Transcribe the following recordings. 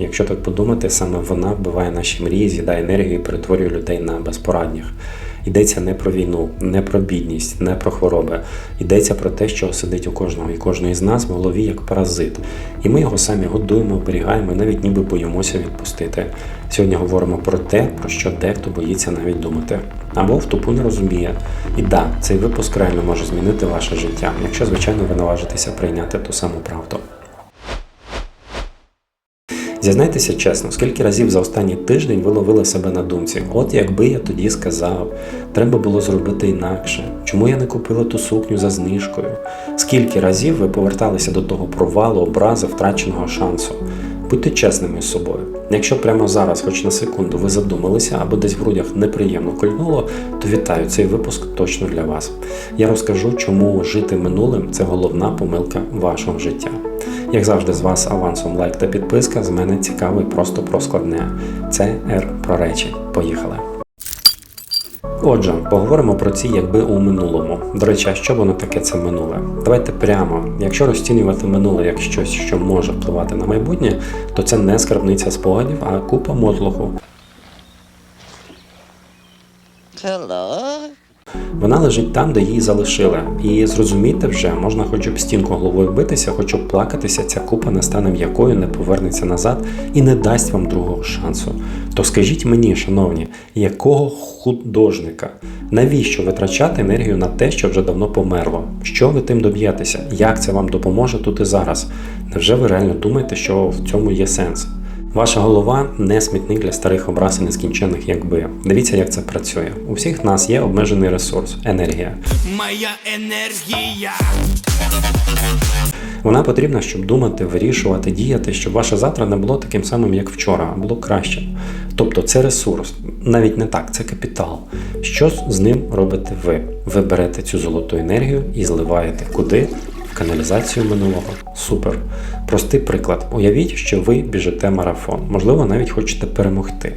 Якщо так подумати, саме вона вбиває наші мрії, з'їдає енергію і перетворює людей на безпорадніх. Йдеться не про війну, не про бідність, не про хвороби. Йдеться про те, що сидить у кожного і кожної з нас в голові як паразит. І ми його самі годуємо, оберігаємо, навіть ніби боїмося відпустити. Сьогодні говоримо про те, про що дехто боїться навіть думати. Або в тупу не розуміє. І да, цей випуск реально може змінити ваше життя, якщо, звичайно, ви наважитеся прийняти ту саму правду. Зізнайтеся чесно, скільки разів за останній тиждень ви ловили себе на думці, от якби я тоді сказав, треба було зробити інакше, чому я не купила ту сукню за знижкою? Скільки разів ви поверталися до того провалу, образи, втраченого шансу? Будьте чесними з собою. Якщо прямо зараз, хоч на секунду, ви задумалися або десь в грудях неприємно кольнуло, то вітаю, цей випуск точно для вас. Я розкажу, чому жити минулим це головна помилка вашого життя. Як завжди, з вас авансом лайк та підписка. З мене цікаво і просто про складне. Це Р про речі. Поїхали. Отже, поговоримо про ці якби у минулому. До речі, а що воно таке це минуле? Давайте прямо, якщо розцінювати минуле як щось, що може впливати на майбутнє, то це не скарбниця спогадів, а купа мотлуху. Hello? Вона лежить там, де її залишили. І зрозуміти вже, можна хоч об стінку головою битися, хоч об плакатися, ця купа не стане м'якою, не повернеться назад і не дасть вам другого шансу. То скажіть мені, шановні, якого художника? Навіщо витрачати енергію на те, що вже давно померло? Що ви тим доб'єтеся? Як це вам допоможе тут і зараз? Невже ви реально думаєте, що в цьому є сенс? Ваша голова не смітник для старих образ і нескінченних якби. Дивіться, як це працює. У всіх нас є обмежений ресурс енергія. Моя енергія. Вона потрібна, щоб думати, вирішувати, діяти, щоб ваше завтра не було таким самим, як вчора, а було краще. Тобто це ресурс, навіть не так, це капітал. Що з ним робите ви? Ви берете цю золоту енергію і зливаєте куди? Каналізацію минулого. Супер. Простий приклад. Уявіть, що ви біжите марафон, можливо, навіть хочете перемогти.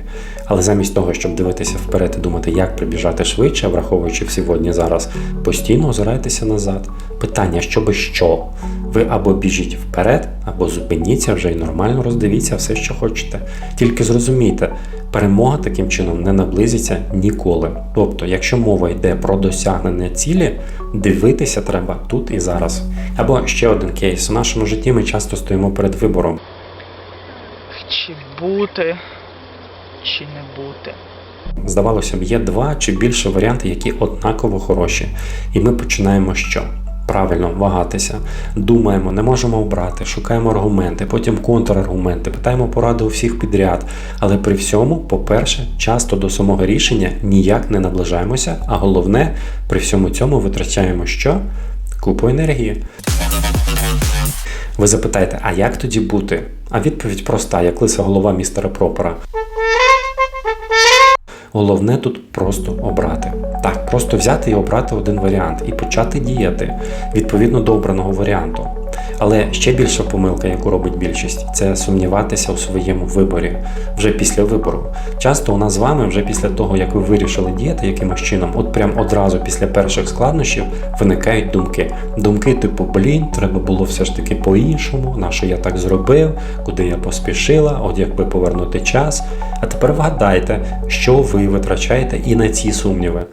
Але замість того, щоб дивитися вперед і думати, як прибіжати швидше, враховуючи сьогодні зараз, постійно озирайтеся назад. Питання, що би що? Ви або біжіть вперед, або зупиніться вже і нормально роздивіться все, що хочете. Тільки зрозумійте, перемога таким чином не наблизиться ніколи. Тобто, якщо мова йде про досягнення цілі, дивитися треба тут і зараз. Або ще один кейс. У нашому житті ми часто стоїмо перед вибором. Чи бути, чи не бути. Здавалося б, є два чи більше варіанти, які однаково хороші. І ми починаємо що? Правильно вагатися, думаємо, не можемо обрати, шукаємо аргументи, потім контраргументи, питаємо поради у всіх підряд. Але при всьому, по-перше, часто до самого рішення ніяк не наближаємося, а головне, при всьому цьому витрачаємо що? Купу енергії. Ви запитаєте, а як тоді бути? А відповідь проста, як лиса голова містера Пропора. Головне тут просто обрати. Так, просто взяти і обрати один варіант і почати діяти відповідно до обраного варіанту. Але ще більша помилка, яку робить більшість, це сумніватися у своєму виборі вже після вибору. Часто у нас з вами, вже після того, як ви вирішили діяти якимось чином, от прям одразу після перших складнощів виникають думки. Думки, типу, блін, треба було все ж таки по-іншому, на що я так зробив, куди я поспішила, от якби повернути час. А тепер вгадайте, що ви витрачаєте і на ці сумніви.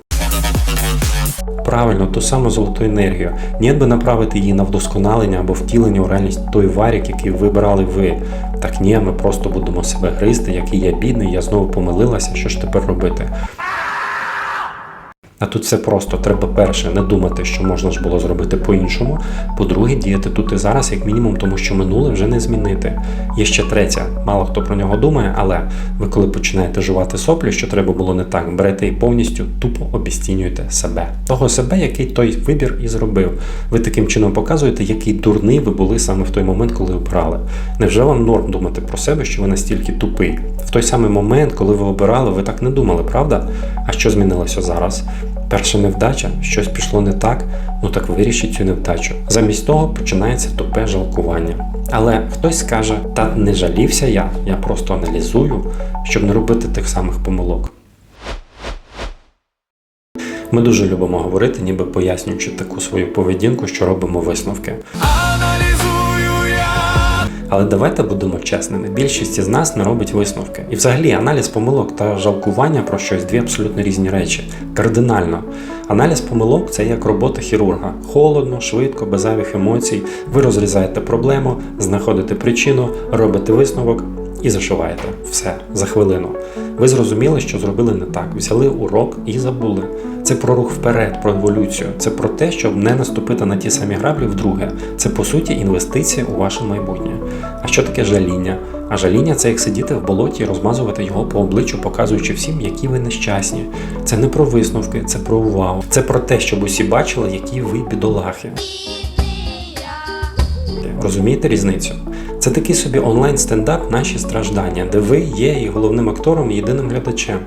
Правильно, ту саму золоту енергію. Ні, би направити її на вдосконалення або втілення у реальність той варік, який вибрали ви. Так ні, ми просто будемо себе гризти, який я бідний, я знову помилилася, що ж тепер робити. А тут все просто. Треба перше не думати, що можна ж було зробити по-іншому. По-друге, діяти тут і зараз, як мінімум, тому що минуле вже не змінити. Є ще третя, мало хто про нього думає, але ви коли починаєте жувати соплі, що треба було не так, берете і повністю тупо обіцінюєте себе. Того себе, який той вибір і зробив. Ви таким чином показуєте, який дурний ви були саме в той момент, коли обирали. Невже вам норм думати про себе, що ви настільки тупий? В той самий момент, коли ви обирали, ви так не думали, правда? А що змінилося зараз? Перша невдача, щось пішло не так, ну так вирішіть цю невдачу. Замість того починається тупе жалкування. Але хтось скаже, та не жалівся я, я просто аналізую, щоб не робити тих самих помилок. Ми дуже любимо говорити, ніби пояснюючи таку свою поведінку, що робимо висновки. Але давайте будемо чесними. Більшість із нас не робить висновки. І взагалі аналіз помилок та жалкування про щось дві абсолютно різні речі. Кардинально. Аналіз помилок це як робота хірурга. Холодно, швидко, без зайвих емоцій. Ви розрізаєте проблему, знаходите причину, робите висновок і зашиваєте. Все за хвилину. Ви зрозуміли, що зробили не так, взяли урок і забули. Це про рух вперед, про еволюцію. Це про те, щоб не наступити на ті самі граблі вдруге. Це по суті інвестиція у ваше майбутнє. А що таке жаління? А жаління це як сидіти в болоті і розмазувати його по обличчю, показуючи всім, які ви нещасні. Це не про висновки, це про увагу. Це про те, щоб усі бачили, які ви бідолахи. Розумієте різницю? Це такий собі онлайн-стендап наші страждання, де ви є і головним актором, і єдиним глядачем.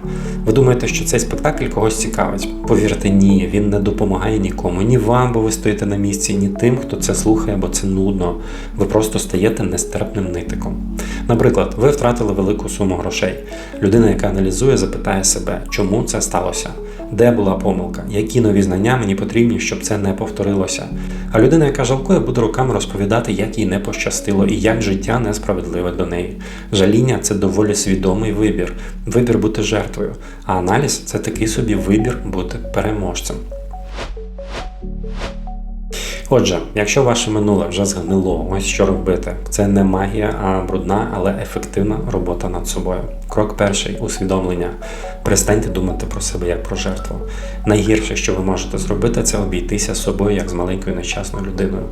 Ви думаєте, що цей спектакль когось цікавить? Повірте, ні, він не допомагає нікому, ні вам, бо ви стоїте на місці, ні тим, хто це слухає, бо це нудно. Ви просто стаєте нестерпним нитиком. Наприклад, ви втратили велику суму грошей. Людина, яка аналізує, запитає себе, чому це сталося. Де була помилка? Які нові знання мені потрібні, щоб це не повторилося? А людина, яка жалкує, буде руками розповідати, як їй не пощастило і як життя несправедливе до неї. Жаління це доволі свідомий вибір, вибір бути жертвою. А аналіз це такий собі вибір бути переможцем. Отже, якщо ваше минуле вже згнило, ось що робити. Це не магія, а брудна, але ефективна робота над собою. Крок перший усвідомлення. Перестаньте думати про себе як про жертву. Найгірше, що ви можете зробити, це обійтися собою як з маленькою нещасною людиною,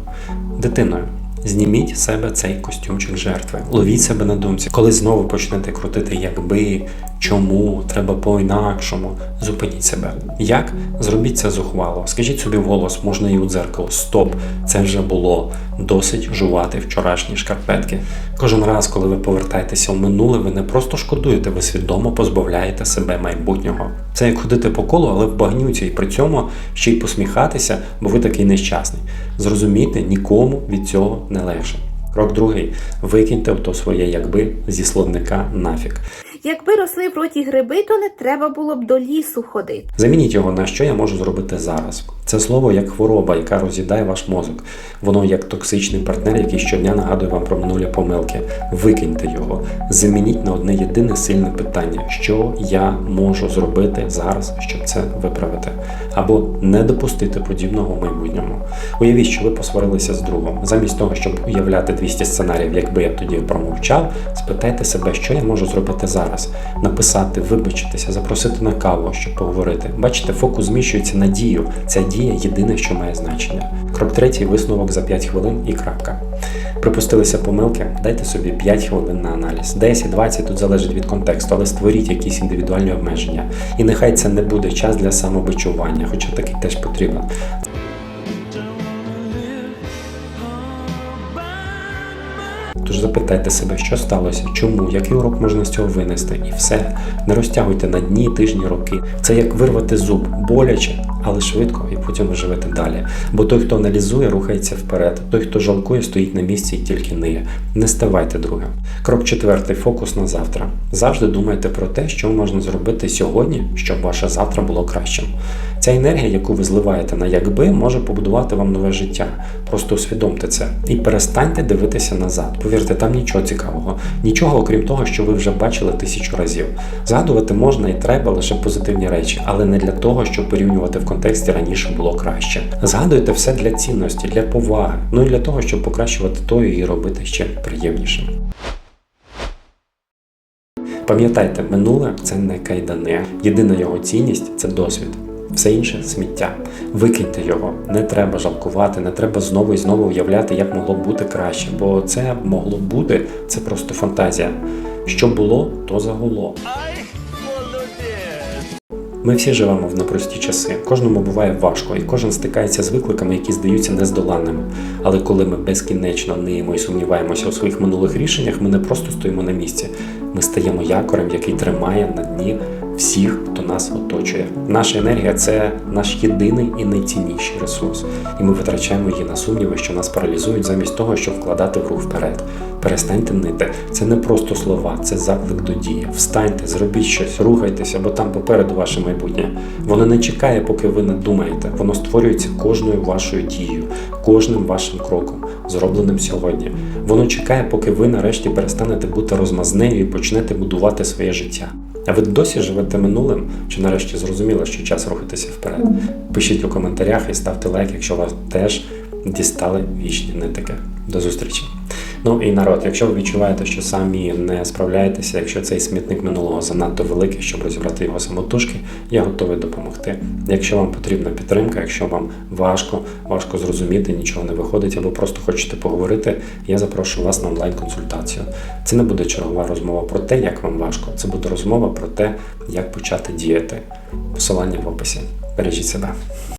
дитиною. Зніміть себе цей костюмчик жертви. Ловіть себе на думці. Коли знову почнете крутити якби, чому, треба по-інакшому. Зупиніть себе. Як? Зробіть це зухвало. Скажіть собі вголос, можна і у дзеркало. Стоп, це вже було. Досить жувати вчорашні шкарпетки. Кожен раз, коли ви повертаєтеся в минуле, ви не просто шкодуєте, ви свідомо позбавляєте себе майбутнього. Це як ходити по колу, але в багнюці, і при цьому ще й посміхатися, бо ви такий нещасний. Зрозумійте, нікому від цього не легше. Крок другий: викиньте ото своє якби зі словника нафік. Якби росли в роті гриби, то не треба було б до лісу ходити. Замініть його на що я можу зробити зараз. Це слово як хвороба, яка роз'їдає ваш мозок. Воно як токсичний партнер, який щодня нагадує вам про минулі помилки. Викиньте його, замініть на одне єдине сильне питання: що я можу зробити зараз, щоб це виправити, або не допустити подібного в майбутньому. Уявіть, що ви посварилися з другом. Замість того, щоб уявляти 200 сценаріїв, якби я тоді промовчав, спитайте себе, що я можу зробити зараз. Написати, вибачитися, запросити на каву, щоб поговорити. Бачите, фокус зміщується на дію. Ця дія єдине, що має значення. Крок третій висновок за 5 хвилин і крапка. Припустилися помилки, дайте собі 5 хвилин на аналіз. 10-20 тут залежить від контексту, але створіть якісь індивідуальні обмеження. І нехай це не буде час для самобичування, хоча такий теж потрібен. Тож запитайте себе, що сталося, чому, який урок можна з цього винести, і все. Не розтягуйте на дні, тижні, роки. Це як вирвати зуб, боляче, але швидко, і потім ви живете далі. Бо той, хто аналізує, рухається вперед. Той, хто жалкує, стоїть на місці і тільки ниє. Не ставайте другим. Крок четвертий фокус на завтра. Завжди думайте про те, що можна зробити сьогодні, щоб ваше завтра було кращим. Ця енергія, яку ви зливаєте на якби, може побудувати вам нове життя. Просто усвідомте це і перестаньте дивитися назад. Повірте, там нічого цікавого, нічого окрім того, що ви вже бачили тисячу разів. Згадувати можна і треба лише позитивні речі, але не для того, щоб порівнювати в контексті раніше було краще. Згадуйте все для цінності, для поваги, ну і для того, щоб покращувати то і робити ще приємнішим. Пам'ятайте, минуле це не кайдани. Єдина його цінність це досвід. Все інше сміття. Викиньте його. Не треба жалкувати, не треба знову і знову уявляти, як могло б бути краще, бо це могло бути, це просто фантазія. Що було, то загуло. Ми всі живемо в непрості часи. Кожному буває важко, і кожен стикається з викликами, які здаються нездоланними. Але коли ми безкінечно ниємо і сумніваємося у своїх минулих рішеннях, ми не просто стоїмо на місці. Ми стаємо якорем, який тримає на дні всіх, хто нас оточує. Наша енергія це наш єдиний і найцінніший ресурс, і ми витрачаємо її на сумніви, що нас паралізують, замість того, щоб вкладати в рух вперед. Перестаньте нити. Це не просто слова, це заклик до дії. Встаньте, зробіть щось, рухайтеся, бо там попереду ваше майбутнє. Воно не чекає, поки ви не думаєте. Воно створюється кожною вашою дією, кожним вашим кроком, зробленим сьогодні. Воно чекає, поки ви нарешті перестанете бути розмазнею і почнете будувати своє життя. А ви досі живете минулим, чи нарешті зрозуміли, що час рухатися вперед? Пишіть у коментарях і ставте лайк, якщо вас теж дістали вічні нитики. До зустрічі! Ну і народ, якщо ви відчуваєте, що самі не справляєтеся, якщо цей смітник минулого занадто великий, щоб розібрати його самотужки, я готовий допомогти. Якщо вам потрібна підтримка, якщо вам важко, важко зрозуміти, нічого не виходить, або просто хочете поговорити, я запрошую вас на онлайн-консультацію. Це не буде чергова розмова про те, як вам важко. Це буде розмова про те, як почати діяти. Посилання в описі. Бережіть себе.